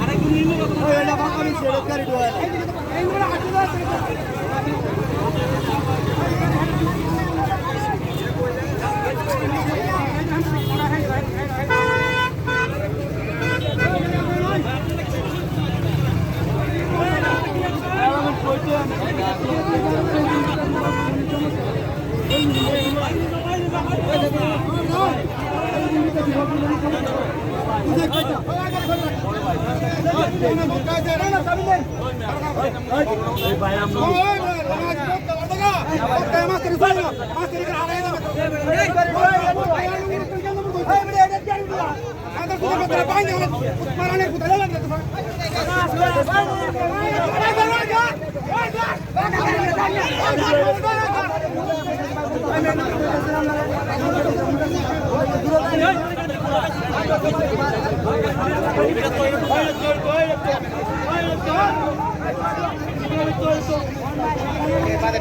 আরে গুলি নিয়ে কথা বলা বাকি সেটা কারি দোয়া Hey,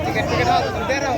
টিকিট টিকিট হাত দে রাও